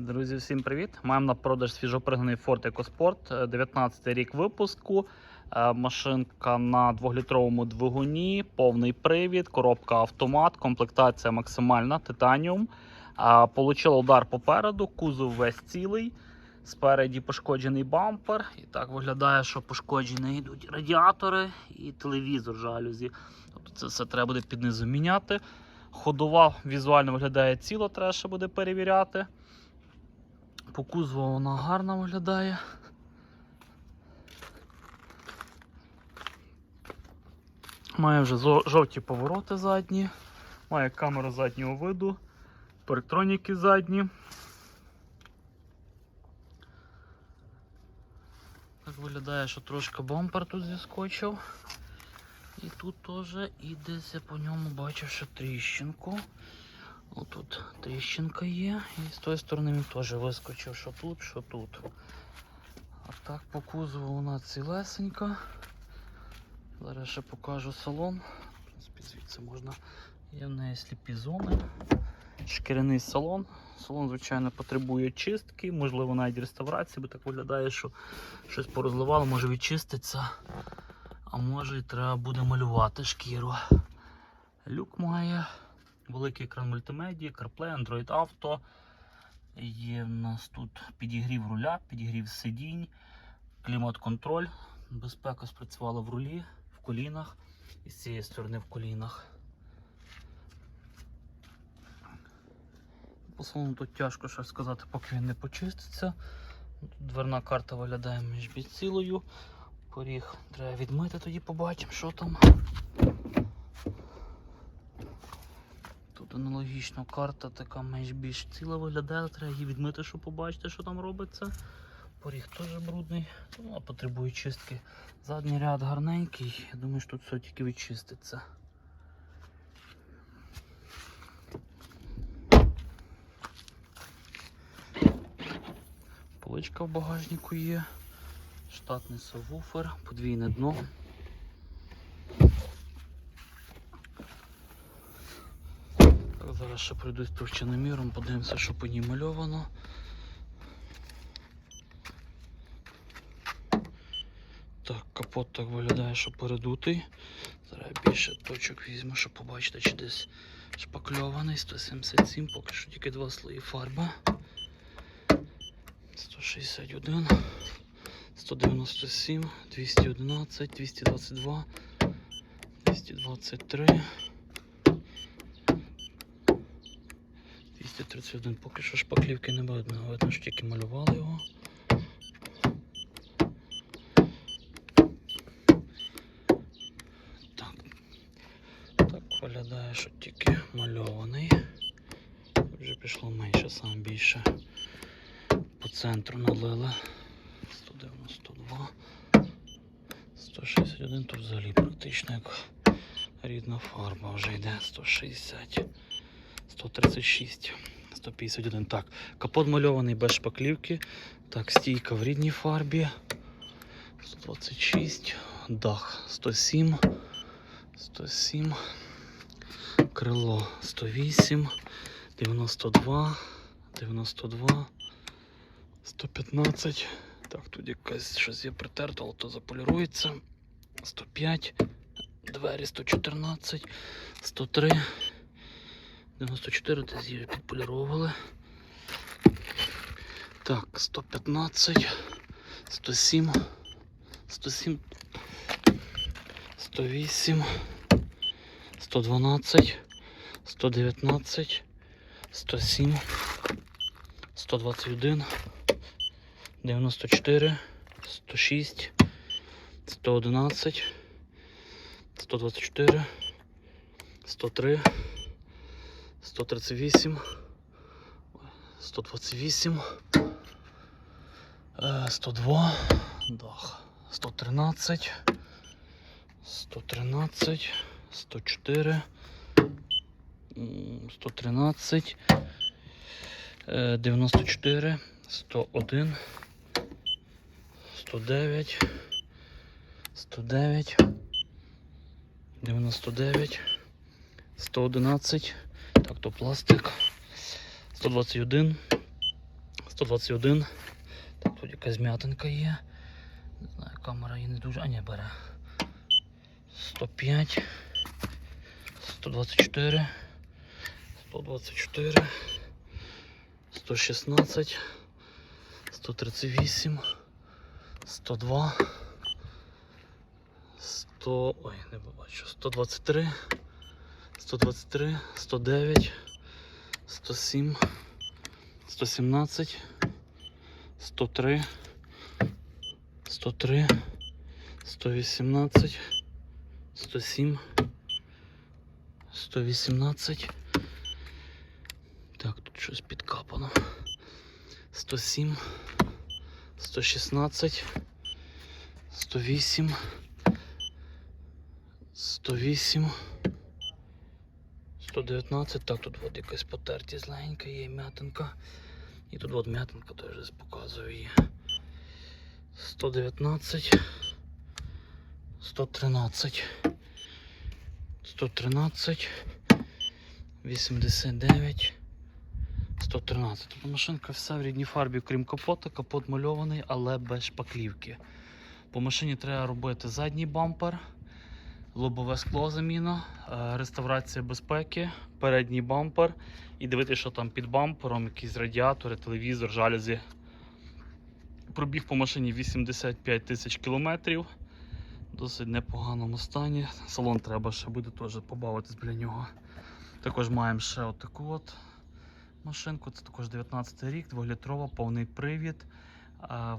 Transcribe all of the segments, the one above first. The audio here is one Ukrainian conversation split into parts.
Друзі, всім привіт! Маємо на продаж свіжопригнаний Ford EcoSport, 19 рік випуску. Е, Машинка на 2-літровому двигуні, повний привід, коробка автомат, комплектація максимальна, титаніум. Е, Получила удар попереду, кузов весь цілий. Спереді пошкоджений бампер. І так виглядає, що пошкоджені йдуть радіатори і телевізор жалюзі. Тобто це все треба буде під низу міняти. Ходова візуально виглядає ціла, треба ще буде перевіряти. По кузову вона гарно виглядає. Має вже жовті повороти задні, має камеру заднього виду, парктроніки задні. Так виглядає, що трошки бампер тут зіскочив. І тут теж і десь я по ньому бачив ще тріщинку. Отут тріщинка є, і з тої сторони він теж вискочив, що тут, що тут. А так по кузову вона цілесенька. Зараз ще покажу салон. В принципі, звідси можна. Є в неї сліпі зони. Шкіряний салон. Салон, звичайно, потребує чистки, можливо, навіть реставрації, бо так виглядає, що щось порозливало, може відчиститься. А може і треба буде малювати шкіру. Люк має. Великий екран мультимедії, CarPlay, Android Auto. Є в нас тут підігрів руля, підігрів сидінь, клімат-контроль. Безпека спрацювала в рулі, в колінах і з цієї сторони в колінах. По салону тут тяжко щось сказати, поки він не почиститься. Тут дверна карта виглядає між цілою. Поріг треба відмити, тоді побачимо, що там. Тут аналогічно карта така менш більш ціла виглядає, треба її відмити, щоб побачити, що там робиться. Поріг теж брудний, ну, а потребує чистки. Задній ряд гарненький, я думаю, що тут все тільки відчиститься. Поличка в багажнику є, штатний сабвуфер, подвійне дно. Зараз ще пройдусь товщиноміром, подивимося, що по ній мальовано. Так, капот так виглядає, що передутий. Зараз більше точок візьму, щоб побачити, чи десь шпакльований. 177, поки що тільки два слої фарби. 161, 197, 211, 222, 223. 231, поки що шпаклівки не видно, видно, що тільки малювали його. Так. Так виглядає, що тільки мальований. Вже пішло менше, саме більше. По центру налили. 192. 161, тут взагалі практично як рідна фарба вже йде 160. 136, 151. Так, капот мальований без шпаклівки. Так, стійка в рідній фарбі. 126, дах 107, 107, крило 108, 92, 92, 115. Так, тут якась щось є притерто, але то заполірується. 105, двері 114, 103. 94 десь її підполіровували. Так, 115, 107, 107, 108, 112, 119, 107, 121, 94, 106, 111, 124, 103. 138, 128, е, 102, дах, 113, 113, 104, м, 113, е, 94, 101, 109, 109, 99, 111, так, то пластик. 121, 121. Так, тут якась м'ятинка є. Не знаю, камера її не дуже. А ні, бере. 105. 124. 124. 116. 138. 102. 100. Ой, не бачу. 123. 123, 109, 107, 117, 103, 103, 118, 107, 118. Так, тут щось підкапано. 107, 116, 108, 108. 119, так, тут от якась потерті зленька є, м'ятинка. І тут от м'ятинка теж показую її. 119, 113, 113, 89, 113. Тобто машинка вся в рідній фарбі, крім капота, капот мальований, але без шпаклівки. По машині треба робити задній бампер. Лобове скло заміна, е, реставрація безпеки, передній бампер і дивитися, що там під бампером, якісь радіатори, телевізор, жалюзі. Пробіг по машині 85 тисяч кілометрів. Досить непоганому стані. Салон треба ще буде теж побавитись біля нього. Також маємо ще отаку от машинку. Це також 19 рік, 2-літрова, повний привід.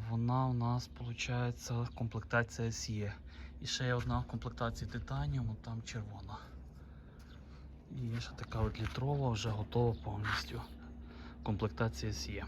Вона у нас виходить комплектація SE. І ще є одна в комплектації титаніуму, там червона. І є ще така от літрова, вже готова повністю. Комплектація SE.